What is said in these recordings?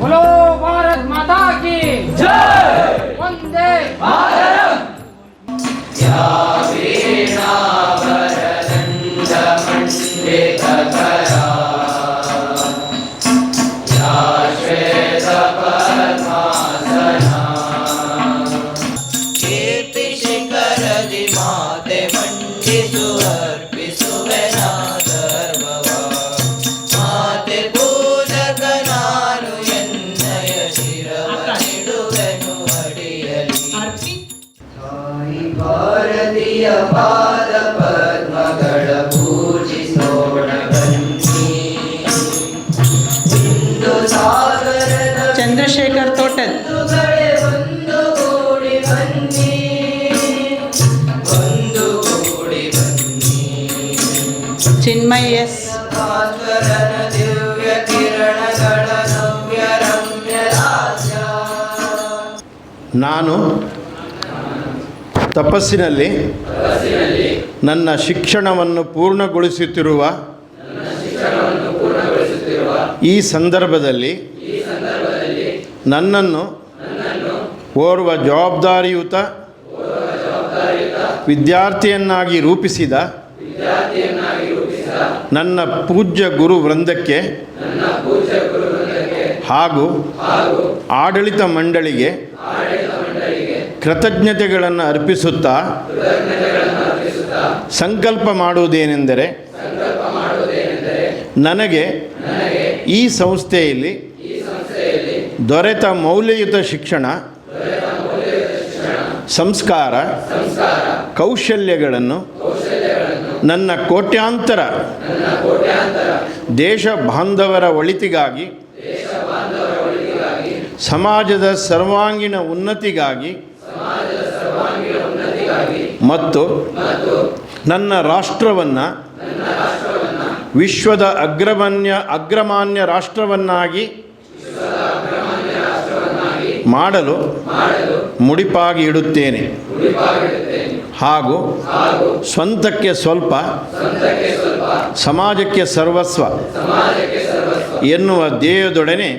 બોલો ભારત માતા ಪಾದ ಪದ್ಮಗಳ ಪೂಜಿಸೋಣ ಬನ್ನಿ ಇಂದು ಸಾಗರದ ಚಂದ್ರಶೇಖರ್ ತೋಟಲ್ ಚಿನ್ಮಯ ಒಂದು ಕೂಡಿ ಬನ್ನಿ. ಒಂದು ಕೂಡಿ ಬನ್ನಿ. ಚಿನ್ಮಯ್ ಎಸ್. ಭಾಸ್ಕರನ ದಿವ್ಯ ಕಿರಣಗಳ ನವ್ಯ ರಮ್ಯ ಲಾಸ್ಯ ನಾನು ತಪಸ್ಸಿನಲ್ಲಿ ನನ್ನ ಶಿಕ್ಷಣವನ್ನು ಪೂರ್ಣಗೊಳಿಸುತ್ತಿರುವ ಈ ಸಂದರ್ಭದಲ್ಲಿ ನನ್ನನ್ನು ಓರ್ವ ಜವಾಬ್ದಾರಿಯುತ ವಿದ್ಯಾರ್ಥಿಯನ್ನಾಗಿ ರೂಪಿಸಿದ ನನ್ನ ಪೂಜ್ಯ ಗುರು ವೃಂದಕ್ಕೆ ಹಾಗೂ ಆಡಳಿತ ಮಂಡಳಿಗೆ ಕೃತಜ್ಞತೆಗಳನ್ನು ಅರ್ಪಿಸುತ್ತಾ ಸಂಕಲ್ಪ ಮಾಡುವುದೇನೆಂದರೆ ನನಗೆ ಈ ಸಂಸ್ಥೆಯಲ್ಲಿ ದೊರೆತ ಮೌಲ್ಯಯುತ ಶಿಕ್ಷಣ, ಸಂಸ್ಕಾರ, ಕೌಶಲ್ಯಗಳನ್ನು ನನ್ನ ಕೋಟ್ಯಾಂತರ ದೇಶ ಬಾಂಧವರ ಒಳಿತಿಗಾಗಿ, ಸಮಾಜದ ಸರ್ವಾಂಗೀಣ ಉನ್ನತಿಗಾಗಿ ಮತ್ತು ನನ್ನ ರಾಷ್ಟ್ರವನ್ನು ವಿಶ್ವದ ಅಗ್ರಮಾನ್ಯ ಅಗ್ರಮಾನ್ಯ ರಾಷ್ಟ್ರವನ್ನಾಗಿ ಮಾಡಲು ಮುಡಿಪಾಗಿ ಇಡುತ್ತೇನೆ. ಹಾಗೂ ಸ್ವಂತಕ್ಕೆ ಸ್ವಲ್ಪ ಸಮಾಜಕ್ಕೆ ಸರ್ವಸ್ವ ಎನ್ನುವ ಧ್ಯೇಯದೊಡನೆ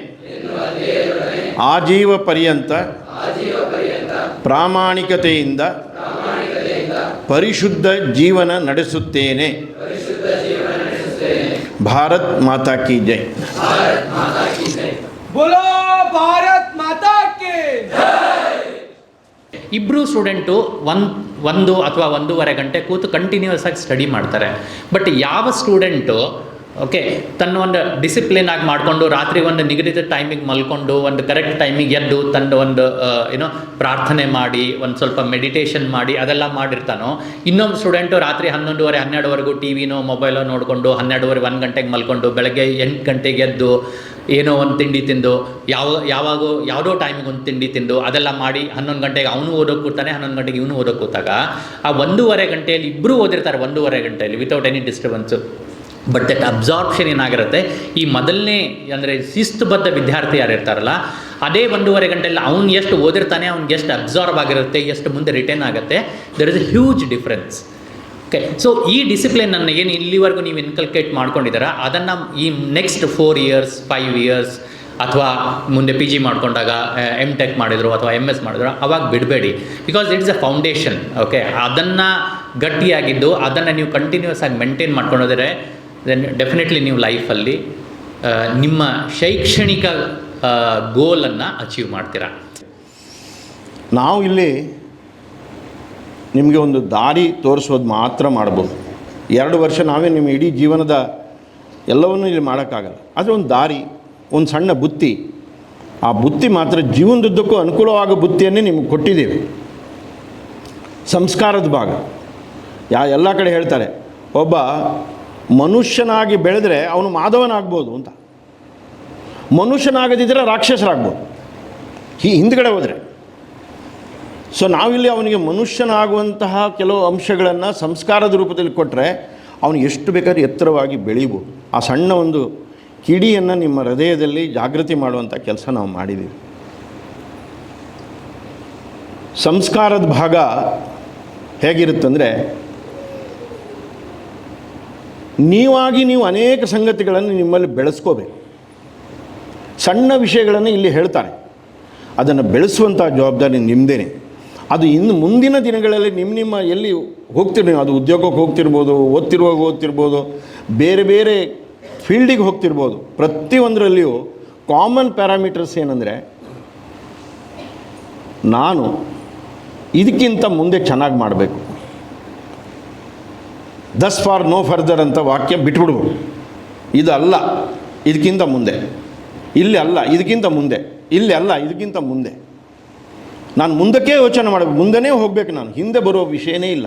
ಆಜೀವ ಪರ್ಯಂತ ಪ್ರಾಮಾಣಿಕತೆಯಿಂದ ಪರಿಶುದ್ಧ ಜೀವನ ನಡೆಸುತ್ತೇನೆ. ಭಾರತ್ ಮಾತಾ ಕಿ ಜೈ. ಭಾರತ್ ಮಾತಾ ಕಿ ಇಬ್ಬರು ಸ್ಟೂಡೆಂಟು ಒನ್ ಒಂದು ಅಥವಾ ಒಂದೂವರೆ ಗಂಟೆ ಕೂತು ಕಂಟಿನ್ಯೂಸ್ ಆಗಿ ಸ್ಟಡಿ ಮಾಡ್ತಾರೆ. ಬಟ್ ಯಾವ ಸ್ಟೂಡೆಂಟು ಓಕೆ ತನ್ನ ಒಂದು ಡಿಸಿಪ್ಲಿನ್ ಆಗಿ ಮಾಡಿಕೊಂಡು ರಾತ್ರಿ ಒಂದು ನಿಗದಿತ ಟೈಮಿಗೆ ಮಲ್ಕೊಂಡು ಒಂದು ಕರೆಕ್ಟ್ ಟೈಮಿಗೆ ಎದ್ದು ತನ್ನ ಒಂದು ಏನೋ ಪ್ರಾರ್ಥನೆ ಮಾಡಿ, ಒಂದು ಸ್ವಲ್ಪ ಮೆಡಿಟೇಷನ್ ಮಾಡಿ, ಅದೆಲ್ಲ ಮಾಡಿರ್ತಾನೋ. ಇನ್ನೊಂದು ಸ್ಟೂಡೆಂಟು ರಾತ್ರಿ ಹನ್ನೊಂದುವರೆ, ಹನ್ನೆರಡುವರೆಗೂ ಟಿ ವಿನೋ ಮೊಬೈಲೋ ನೋಡಿಕೊಂಡು ಹನ್ನೆರಡುವರೆ, ಒಂದು ಗಂಟೆಗೆ ಮಲ್ಕೊಂಡು ಬೆಳಗ್ಗೆ ಎಂಟು ಗಂಟೆಗೆ ಎದ್ದು ಏನೋ ಒಂದು ತಿಂಡಿ ತಿಂದು, ಯಾವ, ಯಾವಾಗೋ ಯಾವುದೋ ಟೈಮಿಗೆ ಒಂದು ತಿಂಡಿ ತಿಂದು ಅದೆಲ್ಲ ಮಾಡಿ ಹನ್ನೊಂದು ಗಂಟೆಗೆ ಅವನು ಓದೋಕೆ ಕೂತಾನೆ, ಹನ್ನೊಂದು ಗಂಟೆಗೆ ಇವನು ಓದೋಕೆ ಕೂತಾಗ, ಆ ಒಂದೂವರೆ ಗಂಟೆಯಲ್ಲಿ ಇಬ್ಬರು ಓದಿರ್ತಾರೆ ಒಂದೂವರೆ ಗಂಟೆಯಲ್ಲಿ without any disturbance but that absorption ಏನಾಗಿರುತ್ತೆ? ಈ ಮೊದಲನೇ, ಅಂದರೆ ಶಿಸ್ತುಬದ್ಧ ವಿದ್ಯಾರ್ಥಿ ಯಾರು ಇರ್ತಾರಲ್ಲ, ಅದೇ ಒಂದೂವರೆ ಗಂಟೆಯಲ್ಲಿ ಅವ್ನು ಎಷ್ಟು ಓದಿರ್ತಾನೆ ಅವ್ನಿಗೆ ಎಷ್ಟು ಅಬ್ಸಾರ್ಬ್ ಆಗಿರುತ್ತೆ, ಎಷ್ಟು ಮುಂದೆ ರಿಟರ್ನ್ ಆಗುತ್ತೆ there is a huge difference okay so ಈ ಡಿಸಿಪ್ಲಿನನ್ನು ಏನು ಇಲ್ಲಿವರೆಗೂ ನೀವು ಇನ್ಕಲ್ಕೇಟ್ ಮಾಡ್ಕೊಂಡಿದ್ದೀರಾ, ಅದನ್ನು ಈ next four years five years ಅಥವಾ ಮುಂದೆ ಪಿ ಜಿ ಮಾಡಿಕೊಂಡಾಗ ಎಂ ಟೆಕ್ ಮಾಡಿದರು, ಅಥವಾ ಎಂ ಎಸ್ ಮಾಡಿದ್ರು, ಅವಾಗ ಬಿಡಬೇಡಿ. Because it's a foundation okay ಅದನ್ನು ಗಟ್ಟಿಯಾಗಿದ್ದು, ಅದನ್ನು ನೀವು ಕಂಟಿನ್ಯೂಸ್ ಆಗಿ ಮೇಂಟೈನ್ ಮಾಡ್ಕೊಂಡೋದ್ರೆ ದೆನ್ ಡೆಫಿನೆಟ್ಲಿ ನೀವು ಲೈಫಲ್ಲಿ ನಿಮ್ಮ ಶೈಕ್ಷಣಿಕ ಗೋಲನ್ನು ಅಚೀವ್ ಮಾಡ್ತೀರಾ? ನಾವು ಇಲ್ಲಿ ನಿಮಗೆ ಒಂದು ದಾರಿ ತೋರಿಸೋದು ಮಾತ್ರ ಮಾಡ್ಬೋದು. ಎರಡು ವರ್ಷ ನಾವೇ ನಿಮ್ಮ ಇಡೀ ಜೀವನದ ಎಲ್ಲವನ್ನೂ ಇಲ್ಲಿ ಮಾಡೋಕ್ಕಾಗಲ್ಲ. ಆದರೆ ಒಂದು ದಾರಿ, ಒಂದು ಸಣ್ಣ ಬುತ್ತಿ. ಆ ಬುತ್ತಿ ಮಾತ್ರ ಜೀವನದುದ್ದಕ್ಕೂ ಅನುಕೂಲವಾಗೋ ಬುತ್ತಿಯನ್ನೇ ನಿಮಗೆ ಕೊಟ್ಟಿದ್ದೀವಿ. ಸಂಸ್ಕಾರದ ಭಾಗ. ಯಾ, ಎಲ್ಲ ಕಡೆ ಹೇಳ್ತಾರೆ, ಒಬ್ಬ ಮನುಷ್ಯನಾಗಿ ಬೆಳೆದ್ರೆ ಅವನು ಮಾಧವನಾಗ್ಬೋದು ಅಂತ. ಮನುಷ್ಯನಾಗದಿದ್ದರೆ ರಾಕ್ಷಸರಾಗ್ಬೋದು. ಈ ಹಿಂದ್ಗಡೆ ಹೋದರೆ. ಸೊ ನಾವಿಲ್ಲಿ ಅವನಿಗೆ ಮನುಷ್ಯನಾಗುವಂತಹ ಕೆಲವು ಅಂಶಗಳನ್ನು ಸಂಸ್ಕಾರದ ರೂಪದಲ್ಲಿ ಕೊಟ್ಟರೆ ಅವನು ಎಷ್ಟು ಬೇಕಾದ್ರೆ ಎತ್ತರವಾಗಿ ಬೆಳೀಬೋದು. ಆ ಸಣ್ಣ ಒಂದು ಕಿಡಿಯನ್ನು ನಿಮ್ಮ ಹೃದಯದಲ್ಲಿ ಜಾಗೃತಿ ಮಾಡುವಂಥ ಕೆಲಸ ನಾವು ಮಾಡಿದ್ದೀವಿ. ಸಂಸ್ಕಾರದ ಭಾಗ ಹೇಗಿರುತ್ತಂದರೆ ನೀವಾಗಿ ನೀವು ಅನೇಕ ಸಂಗತಿಗಳನ್ನು ನಿಮ್ಮಲ್ಲಿ ಬೆಳೆಸ್ಕೋಬೇಕು. ಸಣ್ಣ ವಿಷಯಗಳನ್ನು ಇಲ್ಲಿ ಹೇಳ್ತಾರೆ. ಅದನ್ನು ಬೆಳೆಸುವಂಥ ಜವಾಬ್ದಾರಿ ನಿಮ್ಮದೇನೆ ಅದು ಇನ್ನು ಮುಂದಿನ ದಿನಗಳಲ್ಲಿ ನಿಮ್ಮ ನಿಮ್ಮ ಎಲ್ಲಿ ಹೋಗ್ತಿರ್ ಅದು ಉದ್ಯೋಗಕ್ಕೆ ಹೋಗ್ತಿರ್ಬೋದು, ಓದ್ತಿರುವಾಗ ಓದ್ತಿರ್ಬೋದು, ಬೇರೆ ಬೇರೆ ಫೀಲ್ಡಿಗೆ ಹೋಗ್ತಿರ್ಬೋದು, ಪ್ರತಿಯೊಂದರಲ್ಲಿಯೂ ಕಾಮನ್ ಪ್ಯಾರಾಮೀಟರ್ಸ್ ಏನಂದರೆ, ನಾನು ಇದಕ್ಕಿಂತ ಮುಂದೆ ಚೆನ್ನಾಗಿ ಮಾಡಬೇಕು. ದಸ್ ಫಾರ್ ನೋ ಫರ್ದರ್ ಅಂತ ವಾಕ್ಯ ಬಿಟ್ಬಿಡು. ಇದು ಅಲ್ಲ ಇದಕ್ಕಿಂತ ಮುಂದೆ. ಇಲ್ಲಿ ಅಲ್ಲ, ಇದಕ್ಕಿಂತ ಮುಂದೆ. ಇಲ್ಲಿ ಅಲ್ಲ, ಇದಕ್ಕಿಂತ ಮುಂದೆ. ನಾನು ಮುಂದಕ್ಕೆ ಯೋಚನೆ ಮಾಡಬೇಕು ಮುಂದೆನೇ ಹೋಗಬೇಕು ನಾನು. ಹಿಂದೆ ಬರೋ ವಿಷಯನೇ ಇಲ್ಲ.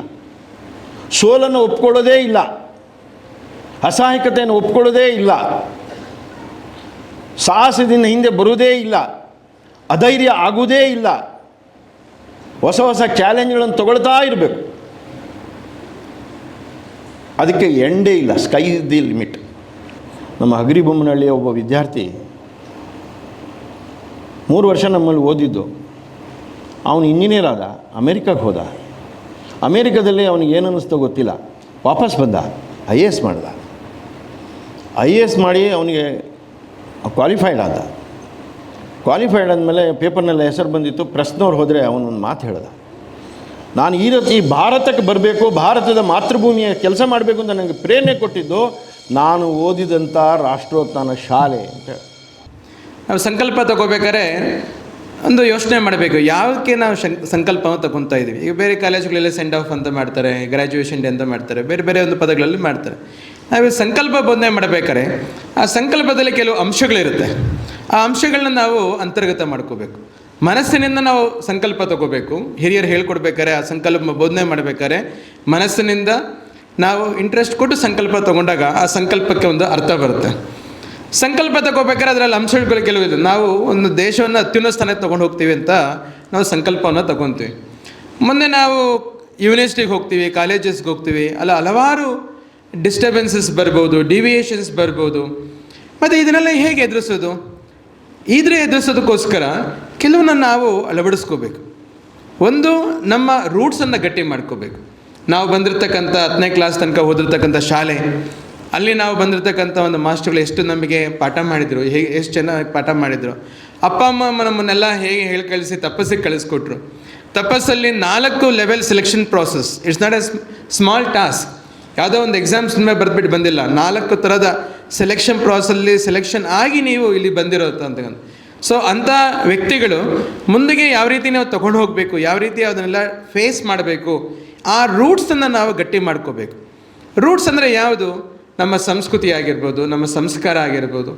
ಸೋಲನ್ನು ಒಪ್ಕೊಳ್ಳೋದೇ ಇಲ್ಲ. ಅಸಹಾಯಕತೆಯನ್ನು ಒಪ್ಕೊಳ್ಳೋದೇ ಇಲ್ಲ. ಸಾಹಸದಿಂದ ಹಿಂದೆ ಬರುವುದೇ ಇಲ್ಲ. ಅಧೈರ್ಯ ಆಗುವುದೇ ಇಲ್ಲ. ಹೊಸ ಹೊಸ ಚಾಲೆಂಜ್ಗಳನ್ನು ತಗೊಳ್ತಾ ಇರಬೇಕು. ಅದಕ್ಕೆ ಎಂಡೇ ಇಲ್ಲ ಸ್ಕೈ ದಿ ಲಿಮಿಟ್ ನಮ್ಮ ಹಗರಿಬೊಮ್ಮನಹಳ್ಳಿಯ ಒಬ್ಬ ವಿದ್ಯಾರ್ಥಿ ಮೂರು ವರ್ಷ ನಮ್ಮಲ್ಲಿ ಓದಿದ್ದು. ಅವನು ಇಂಜಿನಿಯರ್ ಆದ, ಅಮೇರಿಕಾಗೆ ಹೋದ. ಅಮೇರಿಕಾದಲ್ಲಿ ಅವನಿಗೆ ಏನು ಗೊತ್ತಿಲ್ಲ. ವಾಪಸ್ ಬಂದ ಐ ಎ ಎಸ್ ಮಾಡ್ದ. ಐ ಎ ಎಸ್ ಮಾಡಿ ಅವನಿಗೆ ಕ್ವಾಲಿಫೈಡ್ ಆದ. ಕ್ವಾಲಿಫೈಡ್ ಆದಮೇಲೆ ಪೇಪರ್ನಲ್ಲಿ ಹೆಸರು ಬಂದಿತ್ತು. ಪ್ರೆಸ್ನವ್ರು ಹೋದರೆ ಅವನೊಂದು ಮಾತು ಹೇಳ್ದ. ನಾನು ಈ ರೀತಿ ಭಾರತಕ್ಕೆ ಬರಬೇಕು, ಭಾರತದ ಮಾತೃಭೂಮಿಯ ಕೆಲಸ ಮಾಡಬೇಕು ಅಂತ ನನಗೆ ಪ್ರೇರಣೆ ಕೊಟ್ಟಿದ್ದು ನಾನು ಓದಿದಂಥ ರಾಷ್ಟ್ರೋತ್ಥಾನ ಶಾಲೆ ಅಂತ. ನಾವು ಸಂಕಲ್ಪ ತಗೋಬೇಕಾದ್ರೆ ಒಂದು ಯೋಚನೆ ಮಾಡಬೇಕು, ಯಾವಕ್ಕೆ ನಾವು ಸಂಕಲ್ಪವನ್ನು ತಗೊತಾ ಇದ್ದೀವಿ? ಈಗ ಬೇರೆ ಕಾಲೇಜುಗಳಲ್ಲಿ ಸೆಂಡ್ ಆಫ್ ಅಂತ ಮಾಡ್ತಾರೆ ಗ್ರ್ಯಾಜುಯೇಷನ್ ಡೇ ಅಂತ ಮಾಡ್ತಾರೆ, ಬೇರೆ ಬೇರೆ ಒಂದು ಪದಗಳಲ್ಲಿ ಮಾಡ್ತಾರೆ. ನಾವು ಸಂಕಲ್ಪ ಬೋಧನೆ ಮಾಡಬೇಕಾದ್ರೆ ಆ ಸಂಕಲ್ಪದಲ್ಲಿ ಕೆಲವು ಅಂಶಗಳಿರುತ್ತೆ. ಆ ಅಂಶಗಳನ್ನ ನಾವು ಅಂತರ್ಗತ ಮಾಡ್ಕೋಬೇಕು. ಮನಸ್ಸಿನಿಂದ ನಾವು ಸಂಕಲ್ಪ ತಗೋಬೇಕು. ಹಿರಿಯರು ಹೇಳ್ಕೊಡ್ಬೇಕಾರೆ ಆ ಸಂಕಲ್ಪ ಬೋಧನೆ ಮಾಡಬೇಕಾರೆ ಮನಸ್ಸಿನಿಂದ ನಾವು ಇಂಟ್ರೆಸ್ಟ್ ಕೊಟ್ಟು ಸಂಕಲ್ಪ ತಗೊಂಡಾಗ ಆ ಸಂಕಲ್ಪಕ್ಕೆ ಒಂದು ಅರ್ಥ ಬರುತ್ತೆ. ಸಂಕಲ್ಪ ತಗೋಬೇಕಾದ್ರೆ ಅದರಲ್ಲಿ ಅಂಶಗಳು ಕೆಲವು ಇದೆ. ನಾವು ಒಂದು ದೇಶವನ್ನು ಅತ್ಯುನ್ನತ ಸ್ಥಾನಕ್ಕೆ ತೊಗೊಂಡು ಹೋಗ್ತೀವಿ ಅಂತ ನಾವು ಸಂಕಲ್ಪವನ್ನು ತಗೊತೀವಿ. ಮುಂದೆ ನಾವು ಯೂನಿವರ್ಸಿಟಿಗೆ ಹೋಗ್ತೀವಿ ಕಾಲೇಜಸ್ಗೆ ಹೋಗ್ತೀವಿ, ಅಲ್ಲ ಹಲವಾರು ಡಿಸ್ಟರ್ಬೆನ್ಸಸ್ ಬರ್ಬೋದು ಡಿವಿಯೇಷನ್ಸ್ ಬರ್ಬೋದು. ಮತ್ತು ಇದನ್ನೆಲ್ಲ ಹೇಗೆ ಎದುರಿಸೋದು? ಇದ್ರೆ ಎದುರಿಸೋದಕ್ಕೋಸ್ಕರ ಕೆಲವನ್ನ ನಾವು ಅಳವಡಿಸ್ಕೋಬೇಕು. ಒಂದು, ನಮ್ಮ ರೂಟ್ಸನ್ನು ಗಟ್ಟಿ ಮಾಡ್ಕೋಬೇಕು. ನಾವು ಬಂದಿರತಕ್ಕಂಥ ಹತ್ತನೇ ಕ್ಲಾಸ್ ತನಕ ಓದಿರ್ತಕ್ಕಂಥ ಶಾಲೆ, ಅಲ್ಲಿ ನಾವು ಬಂದಿರತಕ್ಕಂಥ ಒಂದು ಮಾಸ್ಟರ್ಗಳು ಎಷ್ಟು ನಮಗೆ ಪಾಠ ಮಾಡಿದರು ಹೇಗೆ ಎಷ್ಟು ಚೆನ್ನಾಗಿ ಪಾಠ ಮಾಡಿದರು. ಅಪ್ಪ, ಅಮ್ಮ ನಮ್ಮನ್ನೆಲ್ಲ ಹೇಗೆ ಹೇಳಿ ಕಳಿಸಿ ತಪಸ್ಸಿಗೆ ಕಳಿಸ್ಕೊಟ್ರು. ತಪಸ್ಸಲ್ಲಿ ನಾಲ್ಕು level selection process it's not a small task ಯಾವುದೋ ಒಂದು ಎಕ್ಸಾಮ್ಸ್ ಮೇಲೆ ಬರೆದ್ಬಿಟ್ಟು ಬಂದಿಲ್ಲ. ನಾಲ್ಕು ಥರದ ಸೆಲೆಕ್ಷನ್ ಪ್ರಾಸೆಸ್ಸಲ್ಲಿ ಸೆಲೆಕ್ಷನ್ ಆಗಿ ನೀವು ಇಲ್ಲಿ ಬಂದಿರೋದು ಅಂತ ಸೊ ಅಂಥ ವ್ಯಕ್ತಿಗಳು ಮುಂದೆಗೆ ಯಾವ ರೀತಿ ನಾವು ತಗೊಂಡು ಹೋಗಬೇಕು, ಯಾವ ರೀತಿ ಅದನ್ನೆಲ್ಲ ಫೇಸ್ ಮಾಡಬೇಕು, ಆ ರೂಟ್ಸನ್ನು ನಾವು ಗಟ್ಟಿ ಮಾಡ್ಕೋಬೇಕು. ರೂಟ್ಸ್ ಅಂದರೆ ಯಾವುದು? ನಮ್ಮ ಸಂಸ್ಕೃತಿ ಆಗಿರ್ಬೋದು, ನಮ್ಮ ಸಂಸ್ಕಾರ ಆಗಿರ್ಬೋದು,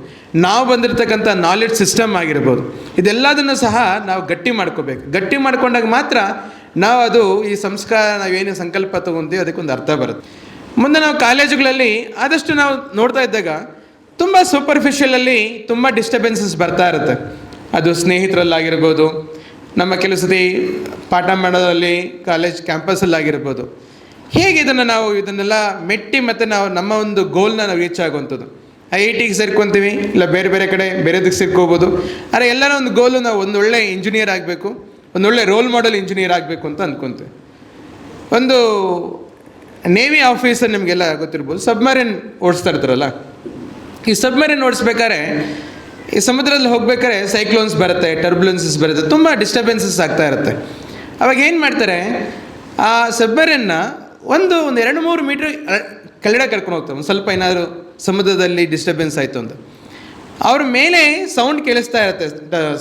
ನಾವು ಬಂದಿರತಕ್ಕಂಥ ನಾಲೆಡ್ಜ್ ಸಿಸ್ಟಮ್ ಆಗಿರ್ಬೋದು. ಇದೆಲ್ಲದನ್ನು ಸಹ ನಾವು ಗಟ್ಟಿ ಮಾಡ್ಕೋಬೇಕು. ಗಟ್ಟಿ ಮಾಡ್ಕೊಂಡಾಗ ಮಾತ್ರ ನಾವು ಅದು ಈ ಸಂಸ್ಕಾರ ನಾವೇನು ಸಂಕಲ್ಪ ತಗೊಂತೀವಿ, ಅದಕ್ಕೊಂದು ಅರ್ಥ ಬರುತ್ತೆ. ಮುಂದೆ ನಾವು ಕಾಲೇಜುಗಳಲ್ಲಿ ಆದಷ್ಟು ನಾವು ನೋಡ್ತಾ ಇದ್ದಾಗ ತುಂಬ ಸೂಪರ್ಫಿಷಿಯಲಲ್ಲಿ ತುಂಬ ಡಿಸ್ಟರ್ಬೆನ್ಸಸ್ ಬರ್ತಾ ಇರುತ್ತೆ. ಅದು ಸ್ನೇಹಿತರಲ್ಲಾಗಿರ್ಬೋದು, ನಮ್ಮ ಕೆಲವು ಸತಿ ಪಾಠ ಮಾಡೋದ್ರಲ್ಲಿ ಕಾಲೇಜ್ ಕ್ಯಾಂಪಸಲ್ಲಾಗಿರ್ಬೋದು ಹೇಗೆ ಇದನ್ನು ನಾವು ಇದನ್ನೆಲ್ಲ ಮೆಟ್ಟಿ ಮತ್ತು ನಾವು ನಮ್ಮ ಒಂದು ಗೋಲ್ನ ನಾವು ರೀಚ್ ಆಗುವಂಥದ್ದು? ಐ ಐ ಟಿಗೆ ಸೇರ್ಕೊತೀವಿ, ಇಲ್ಲ ಬೇರೆ ಬೇರೆ ಕಡೆ ಬೇರೆದಕ್ಕೆ ಸೇರ್ಕೋಬೋದು. ಆದರೆ ಎಲ್ಲರ ಒಂದು ಗೋಲು ನಾವು ಒಂದು ಒಳ್ಳೆ ಇಂಜಿನಿಯರ್ ಆಗಬೇಕು ಒಂದೊಳ್ಳೆ ರೋಲ್ ಮಾಡೆಲ್ ಇಂಜಿನಿಯರ್ ಆಗಬೇಕು ಅಂತ ಅಂದ್ಕೊತೀವಿ ಒಂದು ನೇವಿ ಆಫೀಸರ್ ನಿಮಗೆಲ್ಲ ಗೊತ್ತಿರ್ಬೋದು ಸಬ್ಮರೀನ್ ಓಡಿಸ್ತಾ ಇರ್ತಾರಲ್ಲ? ಈ ಸಬ್ಮರಿನ್ ಓಡಿಸ್ಬೇಕಾದ್ರೆ, ಈ ಸಮುದ್ರದಲ್ಲಿ ಹೋಗ್ಬೇಕಾದ್ರೆ ಸೈಕ್ಲೋನ್ಸ್ ಬರುತ್ತೆ ಟರ್ಬುಲೆನ್ಸಸ್ ಬರುತ್ತೆ, ತುಂಬ ಡಿಸ್ಟರ್ಬೆನ್ಸಸ್ ಆಗ್ತಾ ಇರುತ್ತೆ. ಅವಾಗ ಏನು ಮಾಡ್ತಾರೆ, ಆ ಸಬ್ಮರೀನ್ನ ಒಂದು ಒಂದು ಎರಡು, ಮೂರು ಮೀಟ್ರ್ ಕೆಳಗಡೆ ಕರ್ಕೊಂಡು ಹೋಗ್ತಾರೆ, ಒಂದು ಸ್ವಲ್ಪ ಏನಾದರೂ ಸಮುದ್ರದಲ್ಲಿ ಡಿಸ್ಟರ್ಬೆನ್ಸ್ ಆಯಿತು ಅಂತ. ಅವ್ರ ಮೇಲೆ ಸೌಂಡ್ ಕೇಳಿಸ್ತಾ ಇರುತ್ತೆ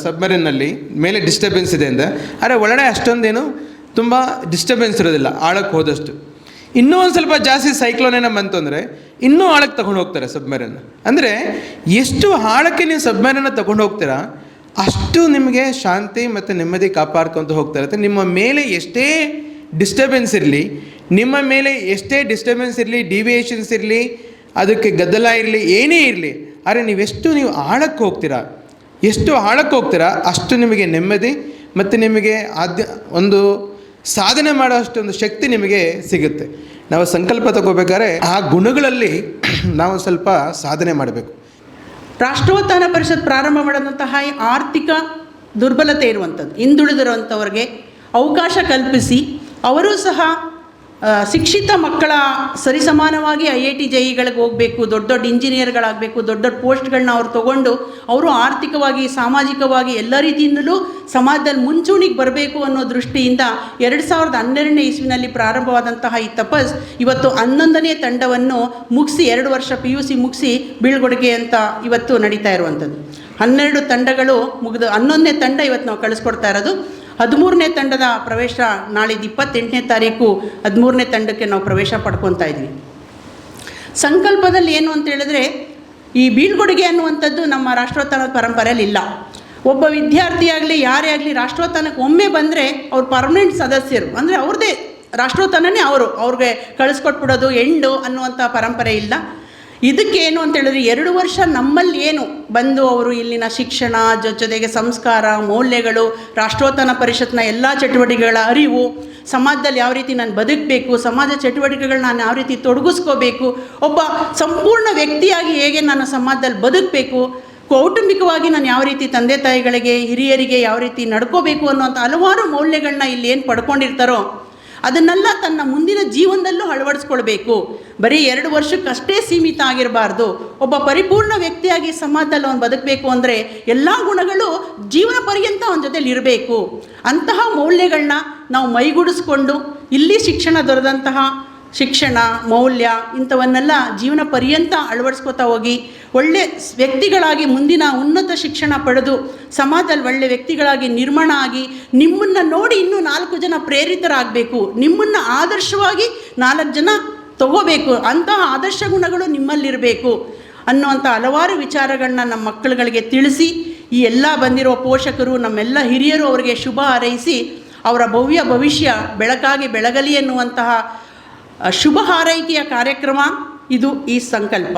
ಸಬ್ಮರೀನಲ್ಲಿ ಮೇಲೆ ಡಿಸ್ಟರ್ಬೆನ್ಸ್ ಇದೆ ಅಂತ. ಆದರೆ ಒಳಗಡೆ ಅಷ್ಟೊಂದೇನು ತುಂಬ ಡಿಸ್ಟರ್ಬೆನ್ಸ್ ಇರೋದಿಲ್ಲ, ಆಳಕ್ಕೆ ಹೋದಷ್ಟು. ಇನ್ನೂ ಒಂದು ಸ್ವಲ್ಪ ಜಾಸ್ತಿ ಸೈಕ್ಲೋನ್ ಏನೋ ಬಂತು ಅಂದರೆ ಇನ್ನೂ ಆಳಕ್ಕೆ ತಗೊಂಡು ಹೋಗ್ತಾರೆ ಸಬ್ಮರೀನ್ ಅಂದರೆ ಎಷ್ಟು ಆಳಕ್ಕೆ ನೀವು ಸಬ್ಮರೀನ ತಗೊಂಡು ಹೋಗ್ತೀರಾ, ಅಷ್ಟು ನಿಮಗೆ ಶಾಂತಿ ಮತ್ತು ನೆಮ್ಮದಿ ಕಾಪಾಡ್ಕೊತ ಹೋಗ್ತಾ ಇರುತ್ತೆ. ನಿಮ್ಮ ಮೇಲೆ ಎಷ್ಟೇ ಡಿಸ್ಟರ್ಬೆನ್ಸ್ ಇರಲಿ, ನಿಮ್ಮ ಮೇಲೆ ಎಷ್ಟೇ ಡಿಸ್ಟರ್ಬೆನ್ಸ್ ಇರಲಿ ಡಿವಿಯೇಷನ್ಸ್ ಇರಲಿ, ಅದಕ್ಕೆ ಗದ್ದಲ ಇರಲಿ, ಏನೇ ಇರಲಿ, ಆದರೆ ನೀವೆಷ್ಟು ನೀವು ಆಳಕ್ಕೆ ಹೋಗ್ತೀರಾ, ಎಷ್ಟು ಆಳಕ್ಕೆ ಹೋಗ್ತೀರಾ, ಅಷ್ಟು ನಿಮಗೆ ನೆಮ್ಮದಿ ಮತ್ತು ನಿಮಗೆ ಆದ್ಯ ಒಂದು ಸಾಧನೆ ಮಾಡುವಷ್ಟೊಂದು ಶಕ್ತಿ ನಿಮಗೆ ಸಿಗುತ್ತೆ. ನಾವು ಸಂಕಲ್ಪ ತಗೋಬೇಕಾದ್ರೆ ಆ ಗುಣಗಳಲ್ಲಿ ನಾವು ಸ್ವಲ್ಪ ಸಾಧನೆ ಮಾಡಬೇಕು. ರಾಷ್ಟ್ರೋತ್ಥಾನ ಪರಿಷತ್ ಪ್ರಾರಂಭ ಮಾಡಿದಂತಹ ಈ ಆರ್ಥಿಕ ದುರ್ಬಲತೆ ಇರುವಂಥದ್ದು, ಹಿಂದುಳಿದಿರುವಂಥವ್ರಿಗೆ ಅವಕಾಶ ಕಲ್ಪಿಸಿ, ಅವರೂ ಸಹ ಶಿಕ್ಷಿತ ಮಕ್ಕಳ ಸರಿಸಮಾನವಾಗಿ ಐ ಐ ಟಿ ಜೈಗಳಿಗೆ ಹೋಗಬೇಕು, ದೊಡ್ಡ ದೊಡ್ಡ ಇಂಜಿನಿಯರ್ಗಳಾಗಬೇಕು, ದೊಡ್ಡ ದೊಡ್ಡ ಪೋಸ್ಟ್ಗಳನ್ನ ಅವ್ರು ತಗೊಂಡು ಅವರು ಆರ್ಥಿಕವಾಗಿ, ಸಾಮಾಜಿಕವಾಗಿ ಎಲ್ಲ ರೀತಿಯಿಂದಲೂ ಸಮಾಜದಲ್ಲಿ ಮುಂಚೂಣಿಗೆ ಬರಬೇಕು ಅನ್ನೋ ದೃಷ್ಟಿಯಿಂದ ಎರಡು ಸಾವಿರದ ಹನ್ನೆರಡನೇ ಇಸ್ವಿನಲ್ಲಿ ಪ್ರಾರಂಭವಾದಂತಹ ಈ ತಪಸ್ ಇವತ್ತು ಹನ್ನೊಂದನೇ ತಂಡವನ್ನು ಮುಗಿಸಿ, ಎರಡು ವರ್ಷ ಪಿ ಯು ಸಿ ಮುಗಿಸಿ ಬೀಳ್ಗೊಡುಗೆ ಅಂತ ಇವತ್ತು ನಡೀತಾ ಇರುವಂಥದ್ದು. ಹನ್ನೆರಡು ತಂಡಗಳು ಮುಗಿದು, ಹನ್ನೊಂದನೇ ತಂಡ ಇವತ್ತು ನಾವು ಕಳಿಸ್ಕೊಡ್ತಾ ಇರೋದು. ಹದಿಮೂರನೇ ತಂಡದ ಪ್ರವೇಶ ನಾಳಿದ್ದು ಇಪ್ಪತ್ತೆಂಟನೇ ತಾರೀಕು ಹದಿಮೂರನೇ ತಂಡಕ್ಕೆ ನಾವು ಪ್ರವೇಶ ಪಡ್ಕೊತಾ ಇದ್ವಿ. ಸಂಕಲ್ಪದಲ್ಲಿ ಏನು ಅಂತ ಹೇಳಿದ್ರೆ, ಈ ಬೀಳ್ಕೊಡುಗೆ ಅನ್ನುವಂಥದ್ದು ನಮ್ಮ ರಾಷ್ಟ್ರೋತ್ಥಾನ ಪರಂಪರೆಯಲ್ಲಿ ಇಲ್ಲ. ಒಬ್ಬ ವಿದ್ಯಾರ್ಥಿಯಾಗಲಿ, ಯಾರೇ ಆಗಲಿ ರಾಷ್ಟ್ರೋತ್ಥಾನಕ್ಕೆ ಒಮ್ಮೆ ಬಂದರೆ ಅವ್ರು ಪರ್ಮನೆಂಟ್ ಸದಸ್ಯರು. ಅಂದರೆ ಅವ್ರದ್ದೇ ರಾಷ್ಟ್ರೋತ್ಥಾನನೇ ಅವರು. ಅವ್ರಿಗೆ ಕಳಿಸ್ಕೊಟ್ಬಿಡೋದು, ಎಂಡು ಅನ್ನುವಂಥ ಪರಂಪರೆ ಇಲ್ಲ. ಇದಕ್ಕೇನು ಅಂತ ಹೇಳಿದ್ರೆ ಎರಡು ವರ್ಷ ನಮ್ಮಲ್ಲಿ ಏನು ಬಂದು ಅವರು ಇಲ್ಲಿನ ಶಿಕ್ಷಣ ಜೊತೆಗೆ ಸಂಸ್ಕಾರ, ಮೌಲ್ಯಗಳು, ರಾಷ್ಟ್ರೋತ್ಥಾನ ಪರಿಷತ್ನ ಎಲ್ಲ ಚಟುವಟಿಕೆಗಳ ಅರಿವು, ಸಮಾಜದಲ್ಲಿ ಯಾವ ರೀತಿ ನಾನು ಬದುಕಬೇಕು, ಸಮಾಜ ಚಟುವಟಿಕೆಗಳು ನಾನು ಯಾವ ರೀತಿ ತೊಡಗಿಸ್ಕೋಬೇಕು, ಒಬ್ಬ ಸಂಪೂರ್ಣ ವ್ಯಕ್ತಿಯಾಗಿ ಹೇಗೆ ನಾನು ಸಮಾಜದಲ್ಲಿ ಬದುಕಬೇಕು, ಕೌಟುಂಬಿಕವಾಗಿ ನಾನು ಯಾವ ರೀತಿ ತಂದೆ ತಾಯಿಗಳಿಗೆ, ಹಿರಿಯರಿಗೆ ಯಾವ ರೀತಿ ನಡ್ಕೋಬೇಕು ಅನ್ನುವಂಥ ಹಲವಾರು ಮೌಲ್ಯಗಳನ್ನ ಇಲ್ಲಿ ಏನು ಪಡ್ಕೊಂಡಿರ್ತಾರೋ ಅದನ್ನೆಲ್ಲ ತನ್ನ ಮುಂದಿನ ಜೀವನದಲ್ಲೂ ಅಳವಡಿಸ್ಕೊಳ್ಬೇಕು. ಬರೀ ಎರಡು ವರ್ಷಕ್ಕಷ್ಟೇ ಸೀಮಿತ ಆಗಿರಬಾರ್ದು. ಒಬ್ಬ ಪರಿಪೂರ್ಣ ವ್ಯಕ್ತಿಯಾಗಿ ಸಮಾಜದಲ್ಲಿ ಅವನು ಬದುಕಬೇಕು ಅಂದರೆ ಎಲ್ಲ ಗುಣಗಳು ಜೀವನ ಪರ್ಯಂತ ಅವನ ಜೊತೆಲಿ ಇರಬೇಕು. ಅಂತಹ ಮೌಲ್ಯಗಳನ್ನ ನಾವು ಮೈಗೂಡಿಸ್ಕೊಂಡು ಇಲ್ಲಿ ಶಿಕ್ಷಣ ದೊರೆದಂತಹ ಶಿಕ್ಷಣ, ಮೌಲ್ಯ ಇಂಥವನ್ನೆಲ್ಲ ಜೀವನ ಪರ್ಯಂತ ಅಳವಡಿಸ್ಕೋತಾ ಹೋಗಿ ಒಳ್ಳೆ ವ್ಯಕ್ತಿಗಳಾಗಿ ಮುಂದಿನ ಉನ್ನತ ಶಿಕ್ಷಣ ಪಡೆದು ಸಮಾಜದಲ್ಲಿ ಒಳ್ಳೆ ವ್ಯಕ್ತಿಗಳಾಗಿ ನಿರ್ಮಾಣ ಆಗಿ ನಿಮ್ಮನ್ನು ನೋಡಿ ಇನ್ನೂ ನಾಲ್ಕು ಜನ ಪ್ರೇರಿತರಾಗಬೇಕು. ನಿಮ್ಮನ್ನು ಆದರ್ಶವಾಗಿ ನಾಲ್ಕು ಜನ ತಗೋಬೇಕು. ಅಂತಹ ಆದರ್ಶ ಗುಣಗಳು ನಿಮ್ಮಲ್ಲಿರಬೇಕು ಅನ್ನುವಂಥ ಹಲವಾರು ವಿಚಾರಗಳನ್ನ ನಮ್ಮ ಮಕ್ಕಳುಗಳಿಗೆ ತಿಳಿಸಿ, ಈ ಎಲ್ಲ ಬಂದಿರೋ ಪೋಷಕರು, ನಮ್ಮೆಲ್ಲ ಹಿರಿಯರು ಅವರಿಗೆ ಶುಭ ಹಾರೈಸಿ, ಅವರ ಭವ್ಯ ಭವಿಷ್ಯ ಬೆಳಕಾಗಿ ಬೆಳಗಲಿ ಎನ್ನುವಂತಹ ಶುಭ ಹಾರೈಕೆಯ ಕಾರ್ಯಕ್ರಮ ಇದು ಈ ಸಂಕಲ್ಪ.